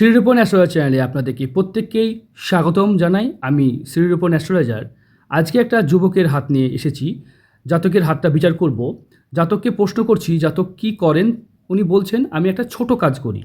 Shrirupan astrologer চ্যানেলে আপনাদেরকে প্রত্যেককেই স্বাগতম জানাই। আমি শ্রীরূপন অ্যাস্ট্রোলজার আজকে একটা যুবকের হাত নিয়ে এসেছি। জাতকের হাতটা বিচার করব। জাতককে প্রশ্ন করছি, জাতক কি করেন? উনি বলছেন, আমি একটা ছোট কাজ করি।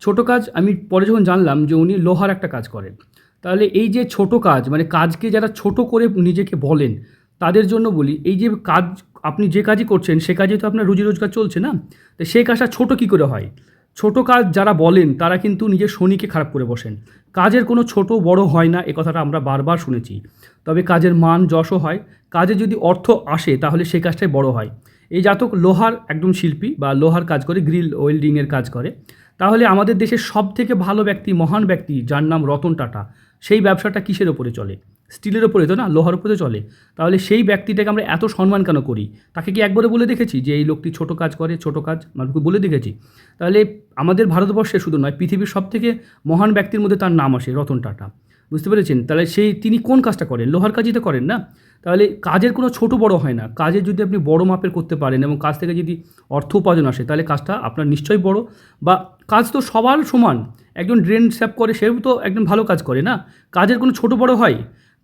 ছোট কাজ, আমি পরে যখন জানলাম যে উনি লোহার একটা কাজ করেন, তাহলে এই যে ছোট কাজ মানে কাজকে যারা ছোট করে নিজেকে বলেন, তাদের জন্য বলি, এই যে কাজ, আপনি যে কাজই করছেন, সে কাজে তো আপনার রুজি রোজগার চলছে না? তো সেই কাজটা ছোট কী করে হয়? ছোট কাজ যারা বলেন, তারা কিন্তু নিজের শনিকে খারাপ করে বসেন। কাজের কোনো ছোট বড় হয় না, এ কথাটা আমরা বারবার শুনেছি। তবে কাজের মান যশও হয়। কাজে যদি অর্থ আসে, তাহলে সেই কাজটাই বড় হয়। এই জাতক লোহার একদম শিল্পী বা লোহার কাজ করে, গ্রিল ওয়েল্ডিংয়ের কাজ করে। তাহলে আমাদের দেশের সব থেকে ভালো ব্যক্তি, মহান ব্যক্তি, যার নাম রতন টাটা। সেই ব্যবসাটা কিসের ওপরে চলে? স্টিলের ওপরে তো না, লোহার উপরে চলে। তাহলে সেই ব্যক্তিটাকে আমরা এত সম্মান কেন করি? তাকে কি একবারে বলে দেখেছি যে এই লোকটি ছোট কাজ করে, ছোট কাজ? মানুষকে বলে দেখেছি। তাহলে আমাদের ভারতবর্ষে শুধু নয়, পৃথিবীর সব থেকে মহান ব্যক্তির মধ্যে তার নাম আসে রতন টাটা। বুঝতে পেরেছেন? তাহলে সেই তিনি কোন কাজটা করেন? লোহার কাজই তো করেন না? তাহলে কাজের কোনো ছোট বড় হয় না। কাজে যদি আপনি বড় মাপের করতে পারেন এবং কাজ থেকে যদি অর্থ উপার্জন আসে, তাহলে কাজটা আপনার নিশ্চয়ই বড়। বা কাজ তো সবার সমান। একজন ড্রেন স্যাপ করে, সেও তো একজন ভালো কাজ করে না? কাজের কোনো ছোট বড় হয়?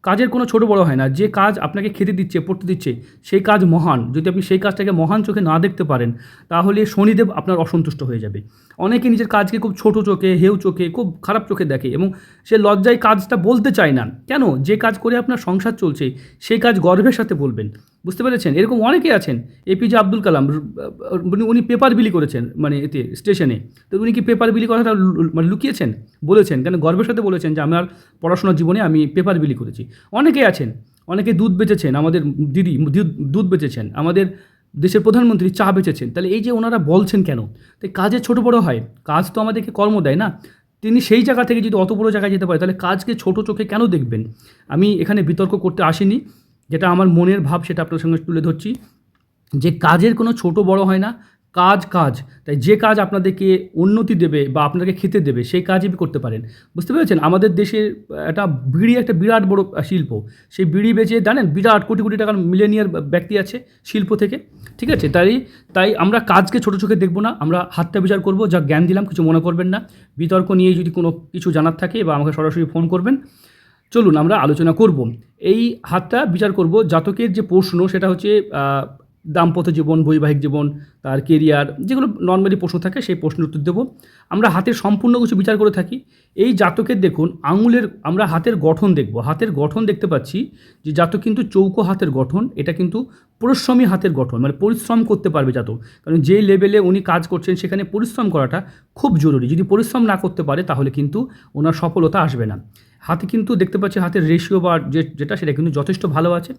কাজের কোনো ছোট বড় হয় না। যে কাজ আপনাকে খেতে দিচ্ছে, পড়তে দিচ্ছে, সেই কাজ মহান। যদি আপনি সেই কাজটাকে মহান চোখে না দেখতে পারেন, তাহলে শনিদেব আপনার অসন্তুষ্ট হয়ে যাবে। অনেকে নিজের কাজকে খুব ছোট চোখে, হেউ চোখে, খুব খারাপ চোখে দেখে এবং সে লজ্জায় কাজটা বলতে চায় না। কেন? যে কাজ করে আপনার সংসার চলছে, সেই কাজ গর্বের সাথে বলবেন। বুঝতে পেরেছেন? এরকম অনেকেই আছেন এপিজে আব্দুল কালাম উনি পেপার বিলি করেছেন মানে এতে স্টেশনে তো উনি কি পেপার বিলি কথাটা মানে লুকিয়েছেন? বলেছেন, কেন গর্বের সাথে বলেছেন যে আমার পড়াশোনার জীবনে আমি পেপার বিলি করেছি। অনেকে আছেন, অনেকে দুধ বেচেছেন, আমাদের দিদি দুধ বেচেছেন, আমাদের দেশের প্রধানমন্ত্রী চা বেচেছেন। তাহলে এই যে ওনারা বলছেন কেন? তাই কাজে ছোট বড় হয়, কাজ তো আমাদেরকে কর্ম দেয় না। তিনি সেই জায়গা থেকে যদি অত বড় জায়গায় যেতে পারে, তাহলে কাজকে ছোট চোখে কেন দেখবেন? আমি এখানে বিতর্ক করতে আসিনি। যেটা আমার মনের ভাব সেটা আপনার সঙ্গে তুলে ধরছি। যে কাজের কোনো ছোট বড় হয় না, কাজ কাজ। তাই যে কাজ আপনাদেরকে উন্নতি দেবে বা আপনাকে খেতে দেবে, সেই কাজই করতে পারেন। বুঝতে পেরেছেন? আমাদের দেশের একটা বিড়ি, একটা বিরাট বড় শিল্প। সেই বিড়ি বেচে, জানেন, বিরাট কোটি কোটি টাকার মিলেনিয়ার ব্যক্তি আছে শিল্প থেকে। ঠিক আছে? তাই তাই আমরা কাজকে ছোটো চোখে দেখব না। আমরা হাতটা বিচার করব, যা জ্ঞান দিলাম, কিছু মনে করবেন না। বিতর্ক নিয়ে যদি কোনো কিছু জানার থাকে বা আমাকে সরাসরি ফোন করবেন চলুন আমরা আলোচনা করব। এই হাতটা বিচার করব জাতকের যে প্রশ্ন, সেটা হচ্ছে দাম্পত্য জীবন, বৈবাহিক জীবন, তার কেরিয়ার যেগুলো নর্মালি প্রশ্ন থাকে, সেই প্রশ্নের উত্তর দেবো। আমরা হাতের সম্পূর্ণ কিছু বিচার করে থাকি। এই জাতকের দেখুন, আঙুলের, আমরা হাতের গঠন দেখব। হাতের গঠন দেখতে পাচ্ছি যে জাতক কিন্তু চৌকো হাতের গঠন, এটা কিন্তু পরিশ্রমী হাতের গঠন মানে পরিশ্রম করতে পারবে জাতক। কারণ যে লেভেলে উনি কাজ করছেন, সেখানে পরিশ্রম করাটা খুব জরুরি। যদি পরিশ্রম না করতে পারে, তাহলে কিন্তু ওনার সফলতা আসবে না। হাতে কিন্তু দেখতে পাচ্ছেন হাতের রেশিও বা যে, যেটা সেটা কিন্তু যথেষ্ট ভালো আছে।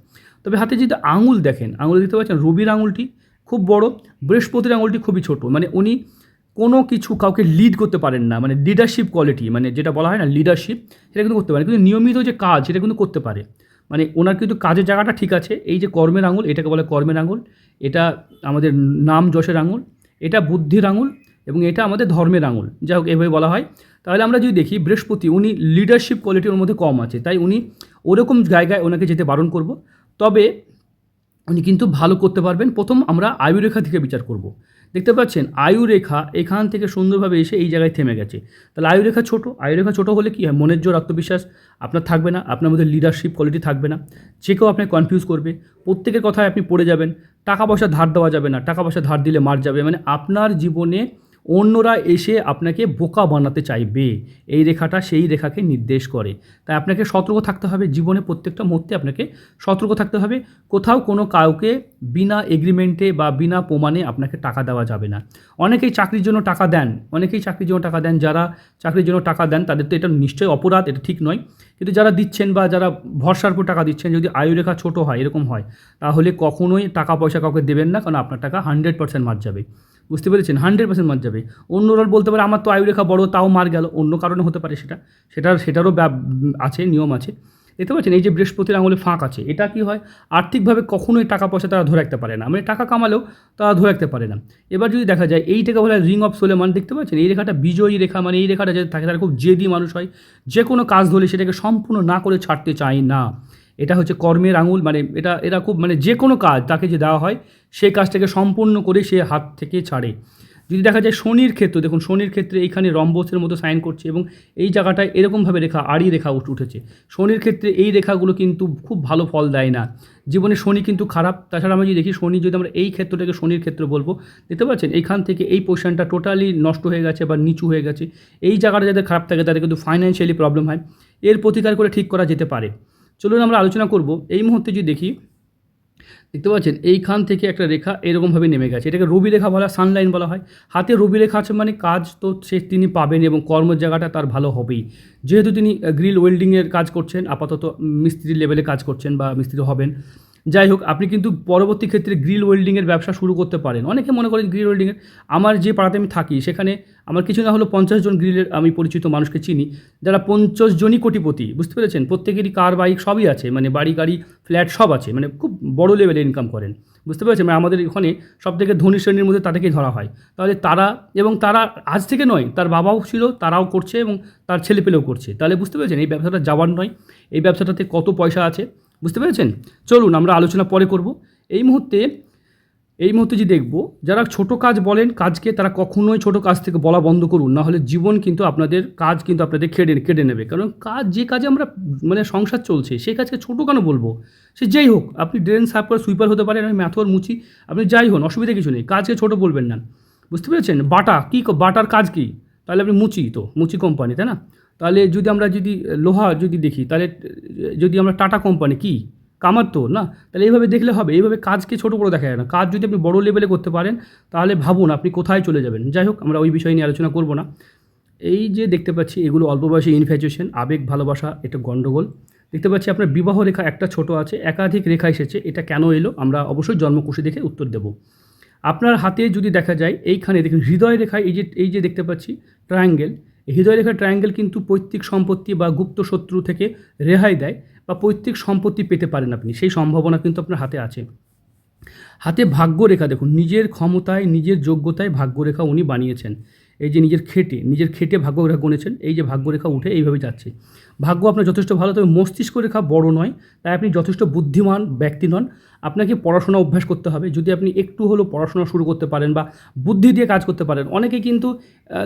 তবে হাতে যদি আঙুল দেখেন, আঙুল দেখতে পাচ্ছেন রবির আঙুলটি খুব বড়, বৃহস্পতির আঙুলটি খুবই ছোট। মানে উনি কোনো কিছু কাউকে লিড করতে পারেন না মানে লিডারশিপ কোয়ালিটি মানে যেটা বলা হয় না লিডারশিপ সেটা কিন্তু করতে পারে কিন্তু নিয়মিত যে কাজ, সেটা কিন্তু করতে পারে। মানে ওনার কিন্তু কাজের জায়গাটা ঠিক আছে। এই যে কর্মের আঙুল, এটাকে বলে কর্মের আঙুল। এটা আমাদের নাম যশের আঙুল, এটা বুদ্ধির আঙুল এবং এটা আমাদের ধর্মের আঙুল। যাই হোক, এভাবে বলা হয়। তাহলে আমরা যদি দেখি বৃহস্পতি, উনি লিডারশিপ কোয়ালিটি ওর মধ্যে কম আছে, তাই উনি ওরকম জায়গায় ওনাকে যেতে বারণ করব। তবে উনি কিন্তু ভালো করতে পারবেন। প্রথম আমরা আয়ুরেখা থেকে বিচার করব। দেখতে পাচ্ছেন, আয়ুরেখা এখান থেকে সুন্দরভাবে এসে এই জায়গায় থেমে গেছে। তাহলে আয়ুরেখা ছোট আয়ুরেখা ছোট হলে কি হয়? মনের জোর, আত্মবিশ্বাস আপনার থাকবে না, আপনার মধ্যে লিডারশিপ কোয়ালিটি থাকবে না। যে কেউ আপনাকে কনফিউজ করবে। প্রত্যেকের কথায় আপনি পড়ে যাবেন। টাকা পয়সা ধার দেওয়া যাবে না, টাকা পয়সা ধার দিলে মার যাবে। মানে আপনার জীবনে অন্যরা এসে আপনাকে বোকা বানাতে চাইবে। এই রেখাটা সেই রেখাকে নির্দেশ করে। তাই আপনাকে সতর্ক থাকতে হবে। জীবনে প্রত্যেকটা মুহূর্তে আপনাকে সতর্ক থাকতে হবে। কোথাও কোনো কাউকে বিনা এগ্রিমেন্টে বা বিনা প্রমাণে আপনাকে টাকা দেওয়া যাবে না। অনেকেই চাকরির জন্য টাকা দেন। অনেকেই চাকরির জন্য টাকা দেন। যারা চাকরির জন্য টাকা দেন, তাদের তো এটা নিশ্চয়ই অপরাধ, এটা ঠিক নয়। কিন্তু যারা দিচ্ছেন বা যারা ভরসার উপর টাকা দিচ্ছেন, যদি আয়ুরেখা ছোট হয়, এরকম হয়, তাহলে কখনোই টাকা পয়সা কাউকে দেবেন না। কারণ আপনার টাকা হান্ড্রেড পার্সেন্ট মার যাবে। বুঝতে পেরেছেন? হান্ড্রেড পার্সেন্ট মার যাবে। অন্য অন্যরা বলতে পারে আমার তো আয়ুরেখা বড়, তাও মার গেল। অন্য কারণে হতে পারে সেটা। সেটার, সেটারও আছে, নিয়ম আছে। দেখতে পাচ্ছেন, এই যে বৃহস্পতির আঙুলে ফাঁক আছে, এটা কি হয়? আর্থিকভাবে কখনোই টাকা পয়সা তারা ধরে রাখতে পারে না। মানে টাকা কামালেও তারা ধরে রাখতে পারে না। এবার যদি দেখা যায় এইটাকে বলা রিং অফ সোলেমান দেখতে পাচ্ছেন? এই রেখাটা বিজয়ী রেখা মানে এই রেখাটা যে থাকে, তারা খুব জেদি মানুষ হয়। যে কোনো কাজ ধরলে সেটাকে সম্পূর্ণ না করে ছাড়তে চায় না। এটা হচ্ছে কর্মের আঙুল মানে এটা এরা খুব মানে যে কোনো কাজ তাকে যে দেওয়া হয় সেই কাজটাকে সম্পূর্ণ করে সে হাত থেকে ছাড়ে। যদি দেখা যায় শনির ক্ষেত্র, দেখুন শনির ক্ষেত্রে এইখানে রম্বসের মতো সাইন করছে এবং এই জায়গাটায় এরকমভাবে রেখা, আড়ি রেখা উঠেছে। শনির ক্ষেত্রে এই রেখাগুলো কিন্তু খুব ভালো ফল দেয় না। জীবনে শনি কিন্তু খারাপ, তাছাড়া আমরা যদি দেখি শনি যদি আমরা এই ক্ষেত্রটাকে শনির ক্ষেত্র বলব, দেখতে পাচ্ছেন? এইখান থেকে এই পোর্শনটা টোটালি নষ্ট হয়ে গেছে বা নিচু হয়ে গেছে। এই জায়গাটা যাদের খারাপ থাকে, তাদের কিন্তু ফাইন্যান্সিয়ালি প্রবলেম হয়। এর প্রতিকার করে ঠিক করা যেতে পারে। চলুন আমরা আলোচনা করব। এই মুহূর্তে যদি দেখি, দেখতে পাচ্ছেন, এইখান থেকে একটা রেখা এরকমভাবে নেমে গেছে। এটাকে রবি রেখা বলা সানলাইন বলা হয়। হাতে রবি রেখা আছে মানে কাজ তো সে তিনি পাবেন এবং কর্মের জায়গাটা তার ভালো হবেই। যেহেতু তিনি গ্রিল ওয়েল্ডিংয়ের কাজ করছেন, আপাতত মিস্ত্রি লেভেলে কাজ করছেন বা মিস্ত্রি হবেন। যাই হোক, আপনি কিন্তু পরবর্তী ক্ষেত্রে গ্রিল ওয়েল্ডিংয়ের ব্যবসা শুরু করতে পারেন। অনেকে মনে করেন গ্রিল ওয়েল্ডিংয়ের আমার যে পাড়াতে আমি থাকি, সেখানে আমার কিছু না হলো পঞ্চাশ জন গ্রিলের আমি পরিচিত মানুষকে চিনি, যারা পঞ্চাশ জনই কোটিপতি, বুঝতে পেরেছেন? প্রত্যেকেরই কার বাইক সবই আছে মানে বাড়ি, গাড়ি ফ্ল্যাট সব আছে মানে খুব বড় লেভেলে ইনকাম করেন, বুঝতে পেরেছেন? মানে আমাদের ওখানে সব থেকে ধনী শ্রেণির মধ্যে তাদেরকেই ধরা হয়। তাহলে তারা, এবং তারা আজ থেকে নয়, তার বাবাও ছিল, তারাও করছে, এবং তার ছেলেপেলেও করছে। তাহলে বুঝতে পেরেছেন? এই ব্যবসাটা যাওয়ার নয়, এই ব্যবসাটাতে কত পয়সা আছে বুঝতে পেরেছেন? চলুন আমরা আলোচনা পরে করব। এই মুহূর্তে এই মুহূর্তে যে দেখব, যারা ছোট কাজ বলেন, কাজকে তারা কখনোই ছোট কাজ থেকে বলা বন্ধ করুন, না হলে জীবন কিন্তু আপনাদের, কাজ কিন্তু আপনাদের কেড়ে কেড়ে নেবে। কারণ কাজ, যে কাজে আমরা মানে সংসার চলছে, সেই কাজকে ছোটো কেন বলব? সে যেই হোক, আপনি ড্রেন সাফ করে সুইপার হতে পারেন, আমি ম্যাথর মুচি, আপনি যাই হন, অসুবিধা কিছু নেই, কাজকে ছোটো বলবেন না। বুঝতে পেরেছেন? বাটা, ক- বাটার কাজ কী? তাহলে আপনি মুচি তো, মুচি কোম্পানি, তাই না? তাহলে যদি আমরা যদি, লোহা যদি দেখি, তাহলে, যদি আমরা টাটা কোম্পানি, কি? কামার তো, না? তাহলে এইভাবে দেখলে হবে, এইভাবে কাজকে ছোটো বড়ো দেখা যায় না। কাজ যদি আপনি বড় লেভেলে করতে পারেন, তাহলে ভাবুন আপনি কোথায় চলে যাবেন। যাই হোক, আমরা ওই বিষয় নিয়ে আলোচনা করব না। এই যে দেখতে পাচ্ছি, এগুলো অল্প বয়সে ইনফ্যাচুয়েশন আবেগ, ভালোবাসা, এটা গণ্ডগোল দেখতে পাচ্ছি আপনার বিবাহ রেখা একটা ছোট আছে, একাধিক রেখা এসেছে, এটা কেন এলো? আমরা অবশ্যই জন্মকুশি দেখে উত্তর দেব। আপনার হাতে যদি দেখা যায়, এইখানে দেখুন, হৃদয় রেখায় এই যে এই যে দেখতে পাচ্ছি ট্রায়াঙ্গেল এই হৃদয় রেখার ট্রায়াঙ্গেল কিন্তু পৈতৃক সম্পত্তি বা গুপ্ত শত্রু থেকে রেহাই দেয় বা পৈতৃক সম্পত্তি পেতে পারেন আপনি। সেই সম্ভাবনা কিন্তু আপনার হাতে আছে। হাতে ভাগ্যরেখা দেখুন, নিজের ক্ষমতায়, নিজের যোগ্যতায় ভাগ্যরেখা উনি বানিয়েছেন। এই যে নিজের খেটে নিজের খেটে ভাগ্যরেখা গণেছেন এই যে ভাগ্যরেখা উঠে এইভাবে যাচ্ছে। ভাগ্য আপনার যথেষ্ট ভালো, তবে মস্তিষ্ক রেখা বড় নয়, তাই আপনি যথেষ্ট বুদ্ধিমান ব্যক্তি নন। আপনাকে পড়াশোনা অভ্যাস করতে হবে। যদি আপনি একটু হলেও পড়াশোনা শুরু করতে পারেন বা বুদ্ধি দিয়ে কাজ করতে পারেন, অনেকে কিন্তু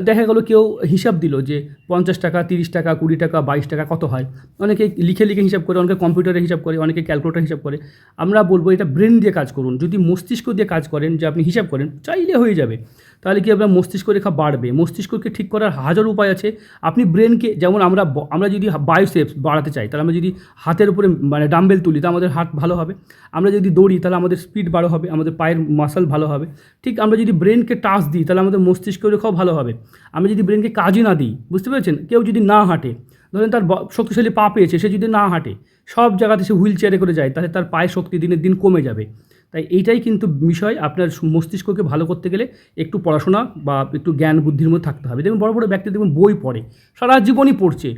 দেখা গেলো কেউ হিসাব দিল যে পঞ্চাশ টাকা, তিরিশ টাকা, কুড়ি টাকা, বাইশ টাকা কত হয়। অনেকে লিখে লিখে হিসাব করে, অনেকে কম্পিউটারে হিসাব করে, অনেকে ক্যালকুলেটার হিসাব করে। আমরা বলব এটা ব্রেন দিয়ে কাজ করুন। যদি মস্তিষ্ক দিয়ে কাজ করেন, যে আপনি হিসাব করেন, চাইলে হয়ে যাবে। তাহলে কি আপনার মস্তিষ্ক রেখা বাড়বে। মস্তিষ্ককে ঠিক করার হাজার উপায় আছে। আপনি ব্রেনকে, যেমন আমরা আমরা যদি বায়োসেপস বাড়াতে চাই, তাহলে আমরা যদি হাতের উপরে মানে ডাম্বেল তুলি তা আমাদের হাত ভালো হবে। আমরা যদি দৌড়ি, তাহলে আমাদের স্পিড ভালো হবে, আমাদের পায়ের মাসল ভালো হবে। ঠিক আমরা যদি ব্রেনকে টাচ দিই, তাহলে আমাদের মস্তিষ্ক রেখাও ভালো হবে। আমরা যদি ব্রেনকে কাজই না দিই, বুঝতে পেরেছেন? কেউ যদি না হাঁটে, ধরেন তার শক্তিশালী পা পেয়েছে, সে যদি না হাঁটে, সব জায়গাতে সে হুইল চেয়ারে করে যায়, তাহলে তার পায়ের শক্তি দিনের দিন কমে যাবে। তাই এইটাই কিন্তু বিষয়, আপনার মস্তিষ্ককে ভালো করতে গেলে একটু পড়াশোনা বা একটু জ্ঞান বুদ্ধির মধ্যে থাকতে হবে। দেখুন, বড় বড় ব্যক্তি দেখুন, বই পড়ে, সারা জীবনই পড়ছে।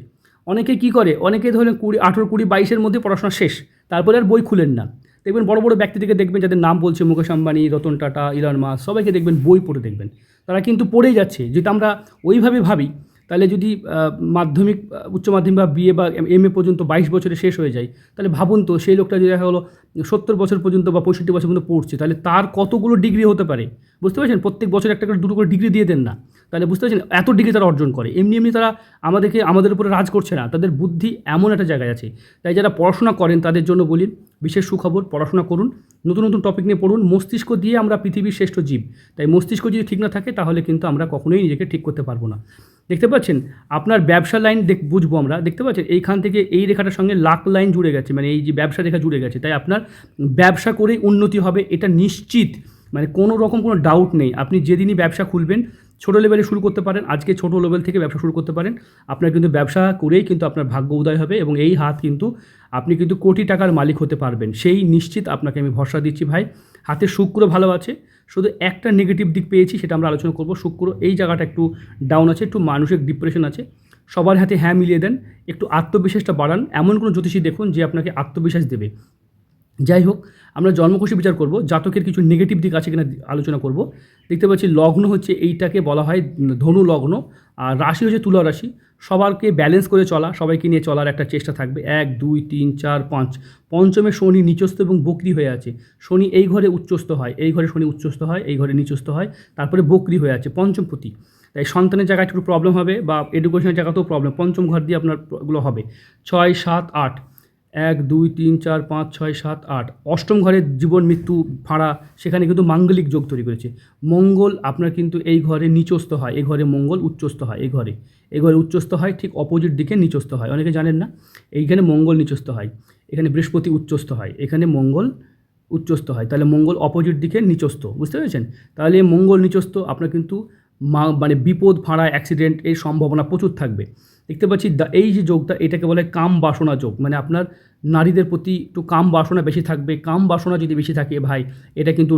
অনেকে কি করে? অনেকে ধরেন কুড়ি, আঠেরো, কুড়ি, বাইশের মধ্যে পড়াশোনা শেষ, তারপরে আর বই খুলেন না। দেখবেন বড় বড় ব্যক্তিদেরকে দেখবেন যাদের নাম বলছে মুকেশ আম্বানি, রতন টাটা, ইলন মাস সবাইকে দেখবেন বই পড়ে দেখবেন। তারা কিন্তু পড়েই যাচ্ছে। যদি আমরা ওইভাবে ভাবি, তাহলে যদি মাধ্যমিক উচ্চ মাধ্যমিক বা বিএ বা এম এ পর্যন্ত বাইশ বছরে শেষ হয়ে যায়, তাহলে ভাবুন তো সেই লোকটা যদি দেখা হলো সত্তর বছর পর্যন্ত বা পঁয়ষট্টি বছর পর্যন্ত পড়ছে, তাহলে তার কতগুলো ডিগ্রি হতে পারে? বুঝতে পারছেন? প্রত্যেক বছর একটা করে, দুটো করে ডিগ্রি দিয়ে দেন না। তাহলে বুঝতে পারছেন? এত ডিগ্রি তারা অর্জন করে। এমনি এমনি তারা আমাদেরকে, আমাদের উপরে রাজ করছে না। তাদের বুদ্ধি এমন একটা জায়গায় আছে। তাই যারা পড়াশোনা করেন, তাদের জন্য বলি, বিশেষ সুখবর, পড়াশোনা করুন। নতুন নতুন টপিক নিয়ে পড়ুন। মস্তিষ্ক দিয়ে আমরা পৃথিবীর শ্রেষ্ঠ জীব। তাই মস্তিষ্ক যদি ঠিক না থাকে, তাহলে কিন্তু আমরা কখনোই নিজেকে ঠিক করতে পারব না। দেখতে পাচ্ছেন? আপনার ব্যবসা লাইন দেখ, বুঝব আমরা। দেখতে পাচ্ছেন? এইখান থেকে এই রেখাটার সঙ্গে লাখ লাইন জুড়ে গেছে। মানে এই যে ব্যবসা রেখা জুড়ে গেছে। তাই আপনার ব্যবসা করেই উন্নতি হবে, এটা নিশ্চিত। মানে কোনো রকম কোনো ডাউট নেই। আপনি যেদিনই ব্যবসা খুলবেন ছোটো লেভেলে শুরু করতে পারেন, আজকে ছোটো লেভেল থেকে ব্যবসা শুরু করতে পারেন। আপনার কিন্তু ব্যবসা করেই কিন্তু আপনার ভাগ্য উদয় হবে এবং এই হাত কিন্তু আপনি কিন্তু কোটি টাকার মালিক হতে পারবেন। সেই নিশ্চিত আপনাকে আমি ভরসা দিচ্ছি ভাই। হাতে শুক্র ভালো আছে, শুধু একটা নেগেটিভ দিক পেয়েছি সেটা আমরা আলোচনা করব। শুক্র এই জায়গাটা একটু ডাউন আছে, একটু মানসিক ডিপ্রেশন আছে। সবার হাতে হ্যাঁ মিলিয়ে দেন, একটু আত্মবিশ্বাসটা বাড়ান। এমন কোনো জ্যোতিষী দেখুন যে আপনাকে আত্মবিশ্বাস দেবে। যাই হোক আমরা জন্মকুশি বিচার করব, জাতকের কিছু নেগেটিভ দিক আছে কিনা আলোচনা করব। দেখতে পাচ্ছি লগ্ন হচ্ছে এইটাকে বলা হয় ধনু লগ্ন, আর রাশি হচ্ছে তুলা রাশি। সবারকে ব্যালেন্স করে চলা, সবাইকে নিয়ে চলার একটা চেষ্টা থাকবে। এক, দুই, তিন, চার, পাঁচ। পঞ্চমে শনি নিচস্থ এবং বকরি হয়ে আছে। শনি এই ঘরে উচ্চস্থ হয়, এই ঘরে শনি উচ্চস্থ হয়, এই ঘরে নিচস্থ হয়, তারপরে বকরি হয়ে আছে পঞ্চমপতি তাই সন্তানের জায়গায় একটু প্রবলেম হবে বা এডুকেশনের জায়গাতেও প্রবলেম পঞ্চম ঘর দিয়ে আপনার এগুলো হবে। ছয়, সাত, আট। এক, দুই, তিন, চার, পাঁচ, ছয়, সাত, আট। অষ্টম ঘরের জীবন, মৃত্যু, ভাড়া, সেখানে কিন্তু মাঙ্গলিক যোগ তৈরি করেছে। মঙ্গল, আপনার কিন্তু এই ঘরে নিচস্থ হয়। এই ঘরে মঙ্গল উচ্চস্থ হয়, এই ঘরে। এই ঘরে উচ্চস্থ হয়, ঠিক অপোজিট দিকে নিচস্থ হয়। অনেকে জানেন না? এইখানে মঙ্গল নিচস্থ হয়, এখানে বৃহস্পতি উচ্চস্থ হয়, এখানে মঙ্গল উচ্চস্থ হয়। তাহলে মঙ্গল অপোজিট দিকে নিচস্থ, বুঝতে পেরেছেন? তাহলে মঙ্গল নিচস্থ, আপনার কিন্তু মানে বিপদ, ফাঁড়া অ্যাক্সিডেন্ট এর সম্ভাবনা প্রচুর থাকবে। দেখতে পাচ্ছি এই যে যোগটা, এটাকে বলে কাম বাসনা যোগ। মানে আপনার নারীদের প্রতি একটু কাম বাসনা বেশি থাকবে, কাম বাসনা যদি বেশি থাকে ভাই, এটা কিন্তু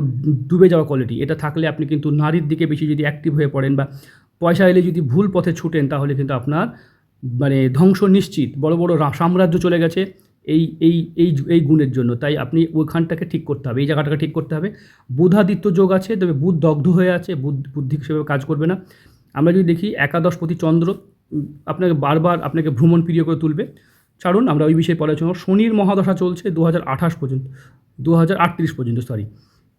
ডুবে যাওয়া কোয়ালিটি এটা থাকলে আপনি কিন্তু নারীর দিকে বেশি যদি অ্যাক্টিভ হয়ে পড়েন বা পয়সা এলে যদি ভুল পথে ছুটেন, তাহলে কিন্তু আপনার মানে ধ্বংস নিশ্চিত। বড় বড় সাম্রাজ্য চলে গেছে। এই এই এই এই গুণের জন্য। তাই আপনি ওইখানটাকে ঠিক করতে হবে, এই জায়গাটাকে ঠিক করতে হবে। বুধাদিত্য যোগ আছে, তবে বুধ দগ্ধ হয়ে আছে, বুধ, বুদ্ধি সেভাবে কাজ করবে না। আমরা যদি দেখি একাদশপতি চন্দ্র আপনাকে বারবার আপনাকে ভ্রমণ প্রিয় করে তুলবে। ছাড়ুন, আমরা ওই বিষয়ে পড়াচ্ছি শনির মহাদশা চলছে দু হাজার আঠাশ পর্যন্ত, দু হাজার আটত্রিশ পর্যন্ত সরি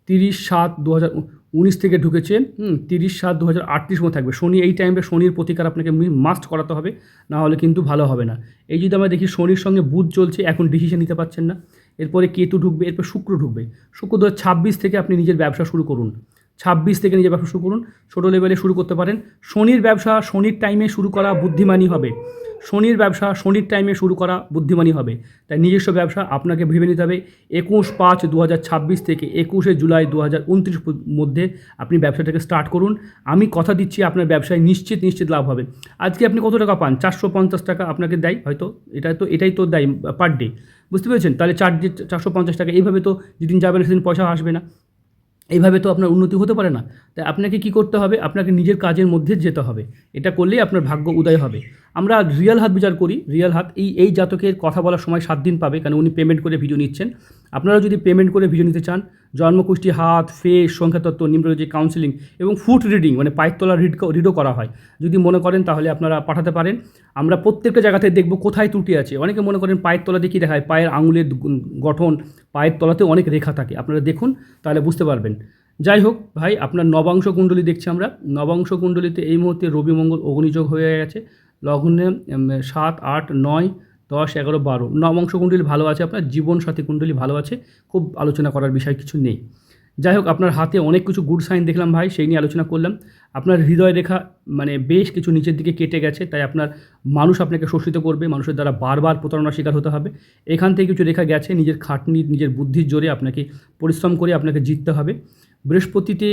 তিরিশ সাত দু হাজার উনিশ থেকে ঢুকেছে, হুম, তিরিশ সাত দু হাজার আটত্রিশ মধ্যে থাকবে। শনি এই টাইমে শনির প্রতিকার আপনাকে মাস্ট করাতে হবে, না হলে কিন্তু ভালো হবে না। এই যদি আমরা দেখি শনির সঙ্গে বুধ চলছে, এখন ডিসিশন নিতে পারছেন না। এরপরে কেতু ঢুকবে, এরপর শুক্র ঢুকবে। শুক্র দু ছাব্বিশ থেকে আপনি নিজের ব্যবসা শুরু করুন। ছাব্বিশ থেকে নিজের ব্যবসা শুরু করুন, ছোটো লেভেলে শুরু করতে পারেন। শনির ব্যবসা, শনির টাইমে শুরু করা বুদ্ধিমানই হবে। শনির ব্যবসা, শনির টাইমে শুরু করা বুদ্ধিমানই হবে। তাই নিজস্ব ব্যবসা আপনাকে ভেবে নিতে হবে, একুশ পাঁচ দু থেকে একুশে জুলাই দু হাজার উনত্রিশ মধ্যে আপনি ব্যবসাটাকে স্টার্ট করুন। আমি কথা দিচ্ছি, আপনার ব্যবসায় নিশ্চিত নিশ্চিত লাভ হবে। আজকে আপনি কত টাকা পান? চারশো পঞ্চাশ টাকা আপনাকে দেয় হয়তো, এটা তো, এটাই তো দেয় পার ডে বুঝতে পেরেছেন? তাহলে চার ডে চারশো পঞ্চাশ টাকা, এইভাবে তো যেদিন যাবেন সেদিন পয়সা আসবে না। এইভাবে তো আপনার উন্নতি হতে পারে না। তাই আপনাকে কি করতে হবে? আপনাকে নিজের কাজের মধ্যে যেতে হবে। এটা করলেই আপনার ভাগ্য উদয় হবে। আমরা রিয়েল হাত বিচার করি রিয়েল হাত, এই এই জাতকের কথা বলার সময় সাত দিন পাবে কারণ উনি পেমেন্ট করে ভিডিও নিচ্ছেন। আপনারা যদি পেমেন্ট করে ভিডিও নিতে চান জন্মকুষ্টি হাত ফেস সংখ্যাতত্ত্ব নিম্নরোজি কাউন্সিলিং এবং ফুট রিডিং মানে পায়ের তলা রিড রিডও করা হয়। যদি মনে করেন তাহলে আপনারা পাঠাতে পারেন। আমরা প্রত্যেকটা জায়গাতে দেখব কোথায় ত্রুটি আছে। অনেকে মনে করেন পায়ের তলাতে কী দেখায়? পায়ের আঙুলের গঠন, পায়ের তলাতে অনেক রেখা থাকে। আপনারা দেখুন, তাহলে বুঝতে পারবেন। যাই হোক, ভাই, আপনার নবাংশ কুণ্ডলী দেখছি আমরা। নবাংশ কুণ্ডলীতে এই মুহূর্তে রবি মঙ্গল অগ্নিযোগ হয়ে গেছে। লগ্নে সাত, আট, নয়, দশ, এগারো, বারো। নবংশ কুণ্ডলী ভালো আছে আপনার জীবন সাথী কুণ্ডলী ভালো আছে, খুব আলোচনা করার বিষয় কিছু নেই। যাই হোক, আপনার হাতে অনেক কিছু গুড সাইন দেখলাম ভাই, সেই নিয়ে আলোচনা করলাম। আপনার হৃদয় রেখা মানে বেশ কিছু নিচের দিকে কেটে গেছে, তাই আপনার মানুষ আপনাকে শোষিত করবে, মানুষের দ্বারা বারবার প্রতারণার শিকার হতে হবে। এখান থেকে কিছু রেখা গেছে, নিজের খাটনি, নিজের বুদ্ধির জোরে আপনাকে পরিশ্রম করে আপনাকে জিততে হবে। বৃহস্পতিতে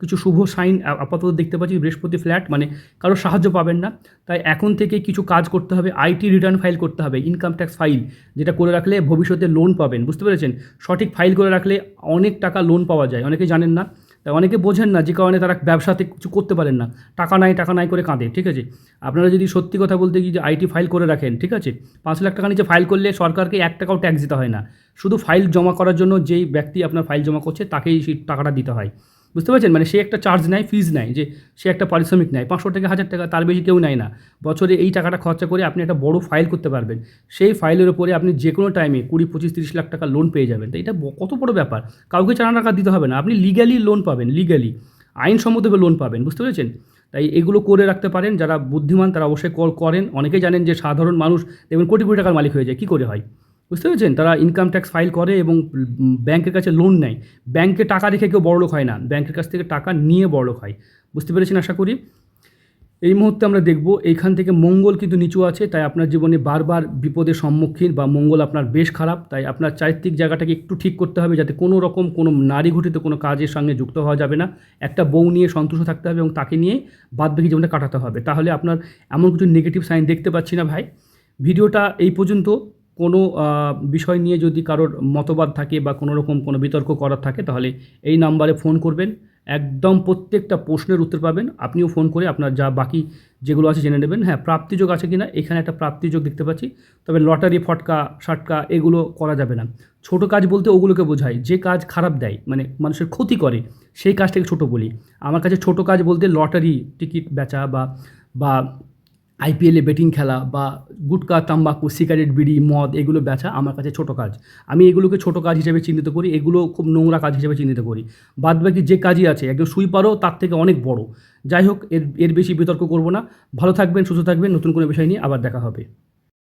কিছু শুভ সাইন আপাতত দেখতে পাচ্ছি বৃহস্পতি ফ্ল্যাট মানে কারও সাহায্য পাবেন না। তাই এখন থেকে কিছু কাজ করতে হবে আইটি রিটার্ন ফাইল করতে হবে ইনকাম ট্যাক্স ফাইল যেটা করে রাখলে ভবিষ্যতে লোন পাবেন, বুঝতে পেরেছেন? সঠিক ফাইল করে রাখলে অনেক টাকা লোন পাওয়া যায় অনেকে জানেন না। অনেকে বোঝেন না যে কারণে তারা ব্যবসাতে কিছু করতে পারেন না। টাকা নাই টাকা নাই করে কাঁদে, ঠিক আছে? আপনারা যদি সত্যি কথা বলতে গিয়ে যে আইটি ফাইল করে রাখেন, ঠিক আছে? পাঁচ লাখ টাকা নিচে ফাইল করলে সরকারকে এক টাকাও ট্যাক্স দিতে হয় না। শুধু ফাইল জমা করার জন্য যেই ব্যক্তি আপনার ফাইল জমা করছে, তাকেই সেই টাকাটা দিতে হয়। বুঝতে পারছেন? মানে সে একটা চার্জ নেয় ফিজ নেয়, যে সে একটা পারিশ্রমিক নেয়। পাঁচশো টাকা হাজার টাকা তার বেশি কেউ নেয় না। বছরে এই টাকাটা খরচা করে আপনি একটা বড় ফাইল করতে পারবেন। সেই ফাইলের উপরে আপনি যে কোনো টাইমে কুড়ি, পঁচিশ, তিরিশ লাখ টাকা লোন পেয়ে যাবেন। তো এটা কত বড় ব্যাপার। কাউকে চার টাকা দিতে হবে না। আপনি লিগ্যালি লোন পাবেন লিগ্যালি আইনসম্মতভাবে লোন পাবেন, বুঝতে পেরেছেন? তাই এগুলো করে রাখতে পারেন। যারা বুদ্ধিমান, তারা অবশ্যই কল করেন। অনেকেই জানেন যে সাধারণ মানুষ দেখবেন কোটি কোটি টাকার মালিক হয়ে যায়। কী করে হয়? বুঝতে পেরেছেন? তারা ইনকাম ট্যাক্স ফাইল করে এবং ব্যাংকের কাছে লোন নেয়। ব্যাংকে টাকা রেখে কেউ বড়লোক হয় না। ব্যাংকের কাছ থেকে টাকা নিয়ে বড়লোক হয়। বুঝতে পেরেছেন আশা করি? এই মুহূর্তে আমরা দেখব, এইখান থেকে মঙ্গল কিন্তু নিচু আছে, তাই আপনার জীবনে বারবার বিপদের সম্মুখীন বা মঙ্গল আপনার বেশ খারাপ, তাই আপনার চারিত্রিক জায়গাটাকে একটু ঠিক করতে হবে যাতে কোনো রকম কোনো নারী ঘটিত কোনো কাজের সঙ্গে যুক্ত হওয়া যাবে না। একটা বউ নিয়ে সন্তুষ্ট থাকতে হবে এবং তাকে নিয়ে বাদবাকি জীবনটা কাটাতে হবে। তাহলে আপনার এমন কিছু নেগেটিভ সাইন দেখতে পাচ্ছি না ভাই। ভিডিওটা এই পর্যন্ত। কোনো বিষয় নিয়ে যদি কারোর মতবাদ থাকে বা কোনো রকম কোনো বিতর্ক করার থাকে, তাহলে এই নাম্বারে ফোন করবেন। একদম প্রত্যেকটা প্রশ্নের উত্তর পাবেন। আপনিও ফোন করে আপনার যা বাকি যেগুলো আছে জেনে নেবেন। হ্যাঁ প্রাপ্তিযোগ আছে কি না এখানে একটা প্রাপ্তিযোগ দেখতে পাচ্ছি। তবে লটারি, ফটকা শাটকা এগুলো করা যাবে না। ছোট কাজ বলতে ওগুলোকে বোঝায়। যে কাজ খারাপ দেয় মানে মানুষের ক্ষতি করে, সেই কাজটাকে ছোট বলি। আমার কাছে ছোট কাজ বলতে লটারি, টিকিট বেচা বা বা আইপিএলে বেটিং খেলা বা গুটকা, তাম্বাকু সিগারেট বিড়ি, মদ এগুলো বেচা আমার কাছে ছোট কাজ। আমি এগুলোকে ছোট কাজ হিসেবে চিহ্নিত করি, এগুলো খুব নোংরা কাজ হিসেবে চিহ্নিত করি। বাদ বাকি যে কাজই আছে একদম সুইপারও তার থেকে অনেক বড়। যাই হোক, এর এর বেশি বিতর্ক করব না। ভালো থাকবেন, সুস্থ থাকবেন, নতুন কোনো বিষয় নিয়ে আবার দেখা হবে।